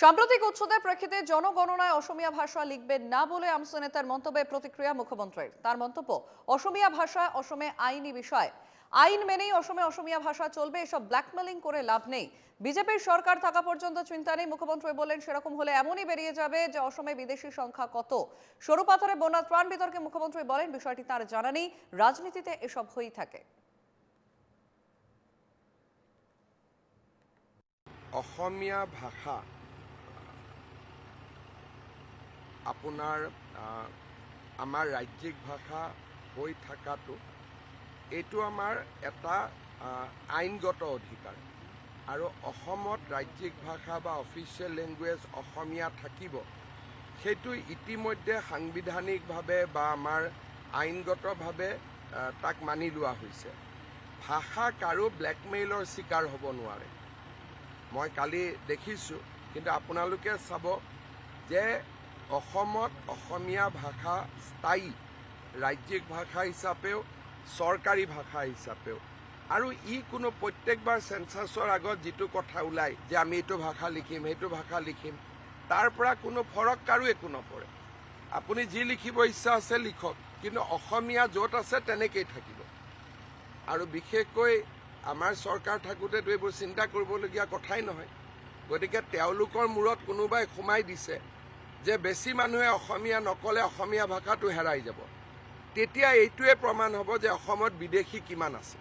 সাম্প্রতিক উচ্ছেদের প্রেক্ষিতে জনগণনায় অসমীয়া ভাষা লিখবেন না বলে আমসু নেতার মন্তব্যে প্রতিক্রিয়া মুখ্যমন্ত্রীর। তার মন্তব্য, অসমীয়া ভাষা অসমে আইনি বিষয়। আইন মেনেই অসমে অসমীয়া ভাষা চলবে, এসব ব্ল্যাকমেলিং করে লাভ নেই। বিজেপির সরকার থাকা পর্যন্ত চিন্তা নেই, মুখ্যমন্ত্রী বললেন সেরকম হলে এমনই বেরিয়ে যাবে যে অসমে বিদেশি সংখ্যা কত। সরু পাথরে বন্যা ত্রাণ বিতর্কে মুখ্যমন্ত্রী বলেন, বিষয়টি তার জানা নেই, রাজনীতিতে এসব হয়েই থাকে। অসমীয়া ভাষা আপোনাৰ আমাৰ ৰাজ্যিক ভাষা হৈ থকাটো এইটো আমাৰ এটা আইনগত অধিকাৰ। আৰু অসমত ৰাজ্যিক ভাষা বা অফিচিয়েল লেংগুৱেজ অসমীয়া থাকিব সেইটো ইতিমধ্যে সাংবিধানিকভাৱে বা আমাৰ আইনগতভাৱে তাক মানি লোৱা হৈছে। ভাষা কাৰো ব্লেকমেইলৰ চিকাৰ হ'ব নোৱাৰে। মই কালি দেখিছোঁ কিন্তু আপোনালোকে চাব যে অসমত অসমীয়া ভাষা স্থায়ী ৰাজ্যিক ভাষা হিচাপেও চৰকাৰী ভাষা হিচাপেও। আৰু ই কোনো প্ৰত্যেকবাৰ চেঞ্চাছৰ আগত যিটো কথা ওলায় যে আমি এইটো ভাষা লিখিম সেইটো ভাষা লিখিম তাৰ পৰা কোনো ফৰক কাৰো একো নপৰে। আপুনি যি লিখিব ইচ্ছা আছে লিখক কিন্তু অসমীয়া য'ত আছে তেনেকেই থাকিব। আৰু বিশেষকৈ আমাৰ চৰকাৰ থাকোঁতেতো এইবোৰ চিন্তা কৰিবলগীয়া কথাই নহয়। গতিকে তেওঁলোকৰ মূৰত কোনোবাই সোমাই দিছে যে বেছি মানুহে অসমীয়া নক'লে অসমীয়া ভাষাটো হেৰাই যাব। তেতিয়া এইটোৱে প্ৰমাণ হ'ব যে অসমত বিদেশি কিমান আছে।